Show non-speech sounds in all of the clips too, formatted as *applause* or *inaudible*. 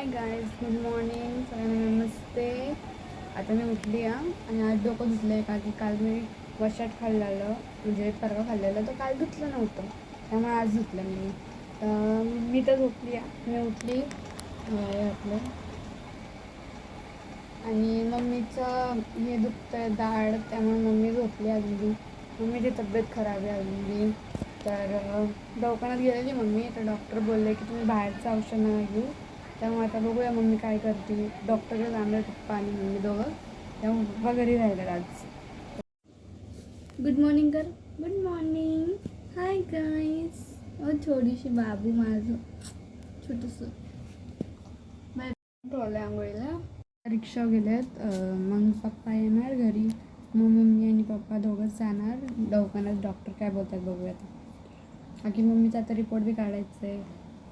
Hi guys good morning सगळ्यांना नमस्ते. आता मी उठली आहे आणि आज डोकं धुतलं आहे का की काल मी वशाट खाल्लेलं म्हणजे परवा खाल्लेलं तर काल धुतलं नव्हतं. त्यामुळे आज धुतलं मी. तर मी तर झोपली आहे मी उठली. आपलं. आणि मम्मीचं हे दुखतं आहे दाढ त्यामुळे मम्मी झोपली अगदी मम्मीची तब्येत खराब आहे अगदी तर दवाखान्यात गेलेली मम्मी तर डॉक्टर बोलले की तुम्ही बाहेरचं औषध नका घेऊ. त्यामुळे आता बघूया मम्मी काय करते. डॉक्टरकडे जाणार पप्पा आणि मम्मी दोघं. त्यामुळे पप्पा घरी राहिलं आज. गुड मॉर्निंग कर. गुड मॉर्निंग हाय गाईस अ छोटीशी बाबू माझं. छोटंसं. ठेवलं आंघोळीला. रिक्षा गेलेत. मग पप्पा येणार घरी. मग मम्मी आणि पप्पा दोघंच जाणार. दवाखान्यात डॉक्टर काय बोलतात बघूया आता बाकी मम्मीचा आता रिपोर्ट बी काढायचं आहे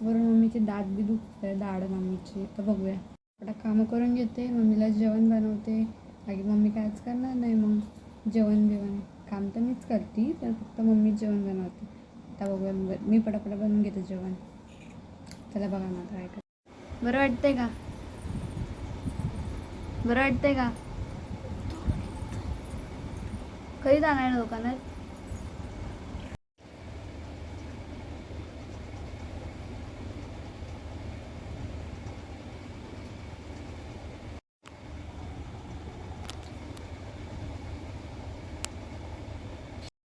वरून मम्मीची दात बी दुखत आहे दाढ मम्मीची. तर बघूया. आता कामं करून घेते मम्मीला जेवण बनवते. बाकी मम्मी कायच करणार नाही मग जेवण बिवण. काम तर मीच करते तर फक्त मम्मी जेवण बनवते. आता बघूया मग मी पटापट बनवून घेते जेवण. त्याला बघा ना काय कर बरं वाटतंय का? बरं वाटतंय का? कधी जाणार दुकानात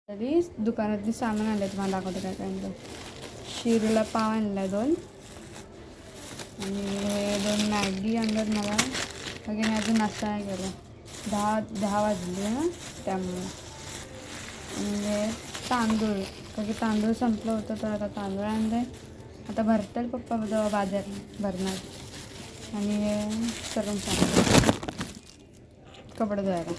तरी दुकानातली सामान आणलं तुम्हाला दाखवते काय काय आणलं. शिरूला पाव आणला दोन. आणि हे दोन मॅगी आणलं मला. बाकी मी अजून नाश्ता नाही केला. दहा दहा वाजले ना त्यामुळे. आणि हे तांदूळ. कारण तांदूळ संपलं होतं तर आता तांदूळ आणले आता भरतील पप्पा जेव्हा बाजार भरणार. आणि हे सर्व सांगतो कपडे धुवायला.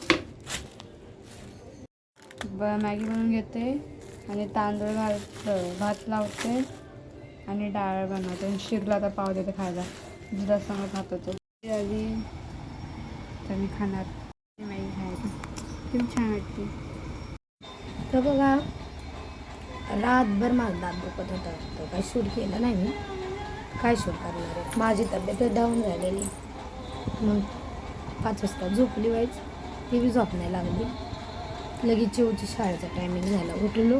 मॅगी बनवून घेते आणि तांदूळ घाल भात लावते आणि डाळ बनवते. आणि शिरला आता पाव देते खायला. दुधासंग खात होतो आधी तर मी खाणार. मॅगी खायला खूप छान वाटते. तर बघा रातभर माझा दात दुखत होता तो काही शूट केलं नाही मी. काय शूट करणार आहे? माझी तब्येत डाऊन झालेली. मग पाच वाजता झोपली व्हायच ती बी झोप नाही लागली. लगेच जेवची शाळेचा टायमिंग झाला उठलो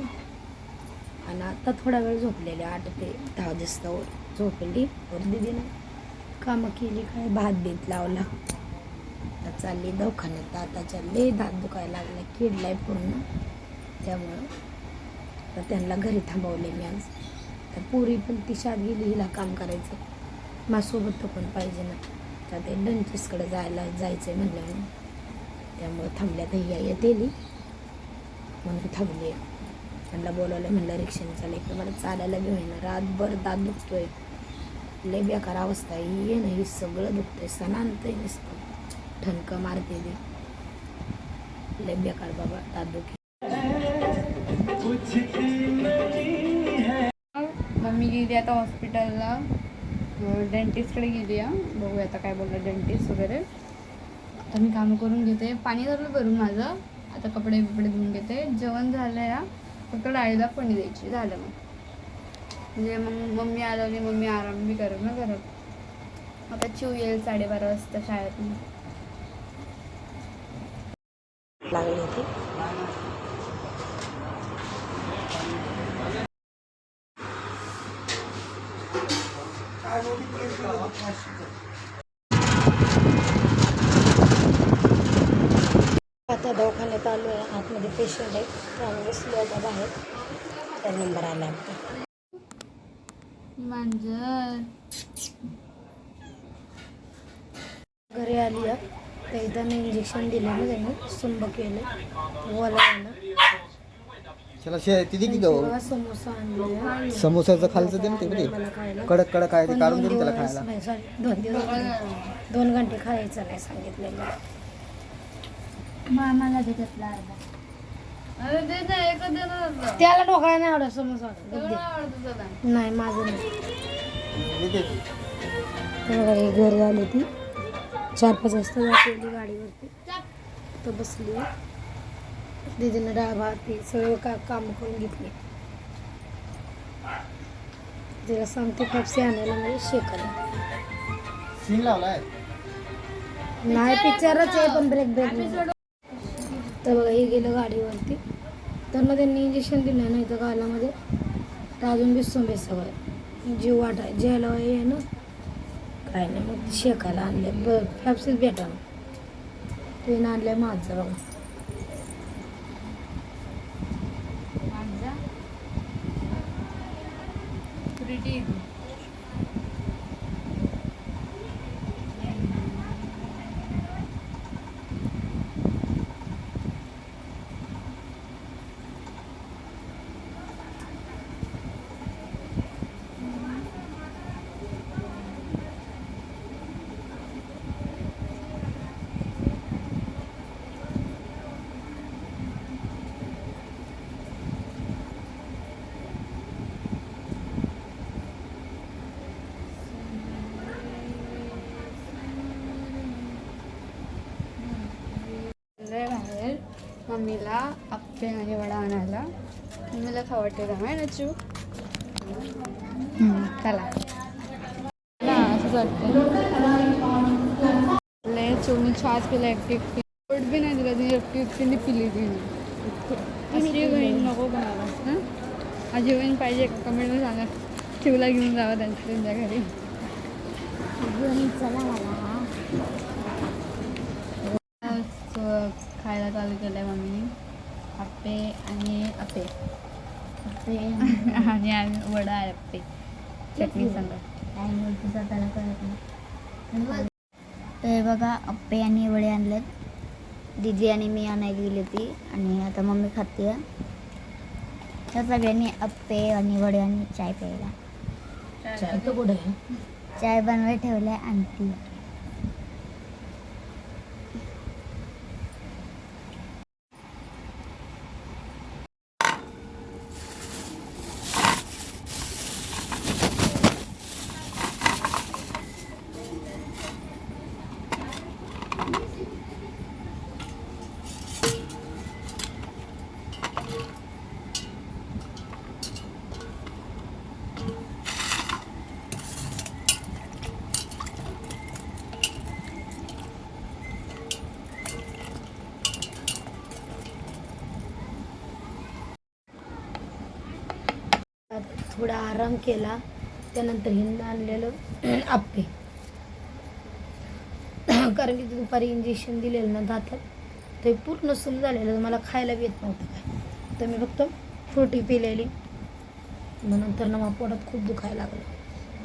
आणि आता थोडा वेळ झोपलेले आठ ते दहा दिसतावर झोपली. वर दिदीनं कामं केली काय? भात बीत लावला. आता चालली दवाखान्यात. दाताच्या लय दात दुखायला लागला. किडलाय पूर्ण. त्यामुळं तर त्यांना घरी थांबवले मी आज. तर पुरी पण ती शात गेली हिला काम करायचं. माझ्यासोबत तो पण पाहिजे ना. तर ते डंचिसकडे जायला जायचं आहे म्हणलं त्यामुळं थांबल्या तर ही येतेली. म्हणून थांबली त्यांना बोलावलं म्हणलं रिक्षाने चालेल तर मला चालायला बी होईना रातभर दात दुखतोय. लय बेकार अवस्था आहे. ये ना ही सगळं दुखतंय. सणांतही नसतं ठणकं मारते ते. लय बेकार बाबा दात दुखी. मम्मी गेली आता हॉस्पिटलला. डेंटिस्टकडे गेली आहे बघूया आता काय बोललं डेंटिस्ट वगैरे. आता मी काम करून घेते. पाणी झालं भरून माझं. आता कपडे बिपडे धुवून घेते. जेवण झालं या फक्त डाळीला फोडणी द्यायची. झालं मग. म्हणजे मग मम्मी आल्याने मम्मी आराम बी करेल ना घरात. आता चिव येईल साडेबारा वाजता शाळेतून. लागली होती. आता दवाखान्यात आलो आहे. आतमध्ये पेशंट आहे त्यामुळे आता बाहेर त्या नंबर आला आपला मांजर. घरी आली आहे. तर इथं इंजेक्शन दिलं ना त्यांनी सुंब केलं ओला चला ती समोसा आणले. समोसाचं खालचं दे ना खायला. कडक कडक आहे ते काढून दोन दे त्याला खायला. दोन दिवस दोन घंटे खायचं नाही सांगितलेलं. मामाला देतात अरे ते नाही एकच देणार होतं. त्याला ढोकळा नाही आवडत समोसा आवडत. सगळं दे. आवडतं त्याला. नाही माझं नाही. ते बघा हे घरी आली ती. चार पाच वाजता जातेली गाडीवरती. तर बसली. दीदीनं डाळ भात ते सगळं का काम करून घेतले. तिला सांगते पेप्सी आणायला म्हणजे शेकायला सीन लावलाय. नाही पिक्चरच आहे पण ब्रेक ब्रेक तर बघा हे गेलं गाडीवरती. तर मग त्यांनी इंजेक्शन दिलं नाही तर गालामध्ये. तर अजून बिसून बेस जीव वाटाय जेला हे आहे ना काय नाही मग शेकायला आणले ब फॅप्सिस भेटा ते आणलंय माझं बघा. Thank you चाललोय बाहेर मम्मीला आप्पे आणि वडा आणायला. मम्मीला खावडते त्यामुळे नचू चला. ना, असंच वाटतं लय चिवणी छास पिला एकटी एकटी. पोट बी नाही दिला तिने एकटी एकटीने पिली तिने बहीण नको कोणाला. हं? माझी बहीण पाहिजे कमेंटमध्ये सांगा. शिवला घेऊन जावं त्यांच्या त्यांच्या घरी. आज, अ, खायला चालू केलं आहे मम्मी आप्पे आणि अप्पे आणि *laughs* आम्ही वडा आहे अप्पे चटणी सांगा तर बघा अप्पे आणि वडे आणलेत. दिदी आणि मी आणायला गेली होती आणि आता मम्मी खाते. तर सगळ्यांनी अप्पे आणि वडे आणि चाय प्यायला. चाय कुठे चाय बनवाय ठेवलाय आणती थोडा आराम केला. त्यानंतर हिंद आणलेलं *clears throat* आप्पे. *clears throat* कारण की ते दुपारी इंजेक्शन दिलेलं ना दातात ते पूर्ण सुम झालेलं. मला खायला येत नव्हतं काय. तर मी फक्त फ्रुटी पिलेली. मग नंतर ना मग पोटात खूप दुखायला लागलं.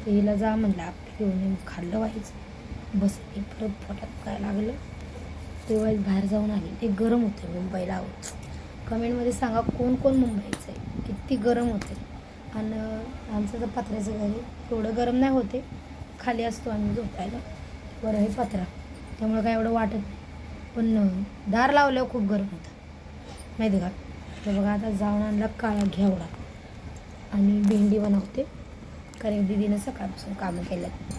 तर हिला जा म्हणलं आप्पे घेऊन खाल्लं व्हायचं बस हे परत पोटात दुखायला लागलं. तेव्हा बाहेर जाऊन आली. ते गरम होते मुंबईला. आहोत कमेंटमध्ये सांगा कोण कोण मुंबईचं आहे. किती गरम होते. आणि आमचं तर पत्र्याचं घर आहे. एवढं गरम नाही होते. खाली असतो आम्ही झोपायला. बरं आहे पत्रा. त्यामुळे काय एवढं वाटत नाही. पण दार लावल्यावर खूप गरम होतं. माहिती का? तर बघा आता जाऊन आणला काळा घेवडा. आणि भेंडी बनवते. कारण दिदीनं सकाळपासून कामं केल्यात.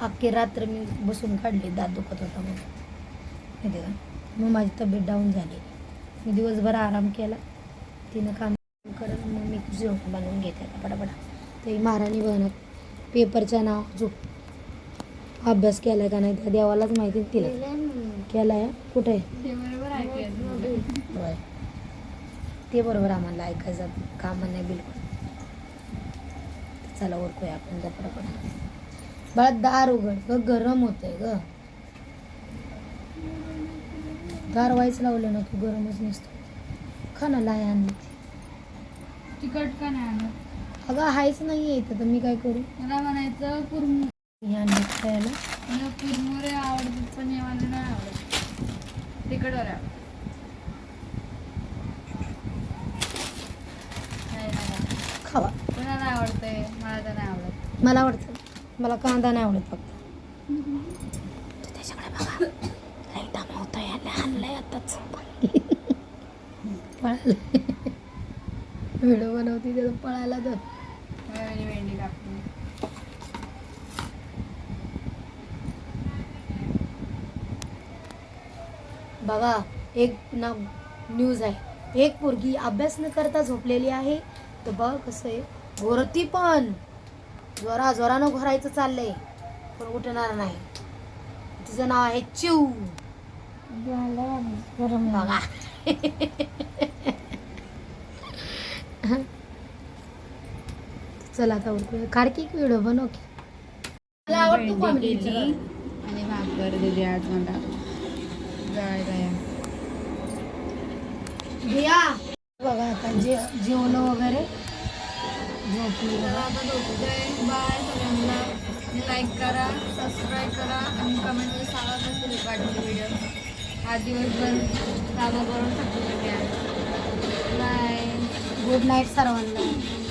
अख्खी रात्र मी बसून काढली दात दुखत होता म्हणून. माहिती का? मग माझी तब्येत डाऊन झाली. मी दिवसभर आराम केला. तिनं काम जेवण बनवून घेते आता पटापटा ते महाराणी बनत पेपरच्या नाव झोप अभ्यास केलाय का नाही त्या देवालाच माहिती तिला केलाय? कुठे? आहे. ते बरोबर आम्हाला ऐकायचं काम नाही बिलकुल. चला ओळखूया आपण त्या पटापट बाळा दार उघड. ग गरम होतंय ग. दार व्हायच लावलं ना तू गरमच नसतो. खा ना लाय आणली तिखट का नाही आणत? अगं हायच नाही आहे इथं तर मी काय करू? मला म्हणायचं कुरमु आणली खायला? मला कुरमुरे आवडतात पण मला नाही आवडत. तिखट वड्या नाही, नाही, नाही. खावा. कोणाला आवडतंय? मला तर नाही आवडत. मला आवडतं. मला कांदा नाही आवडत फक्त. तू त्याच्याकडे बघा. लई दमावतोय लहान लय आताच. *laughs* पळायला व्हिडिओ बनवते त्याचा पळायला तर. भेंडी कापली बघा एक ना न्यूज आहे. एक पोरगी अभ्यास न करता झोपलेली आहे. तर बघ कसं आहे. वरती पण. जोरा जोरानं घोरायचं चाललंय. पण उठणार नाही. तिचं नाव आहे चिव बघा *laughs* चला आता उठूया काढकी व्हिडिओ बनव की. मला आवडतो comedy. केली. आणि भाकर दिली आज मला. बिया. बघा आता जे जेवण वगैरे. झोपली आता बाय सगळ्यांना. लाईक करा सबस्क्राईब करा आणि कमेंटमध्ये सांगा कसे वाटले व्हिडिओ आज दिवसभर कामं करून थकलेले बाय गुड नाईट सर्वांना.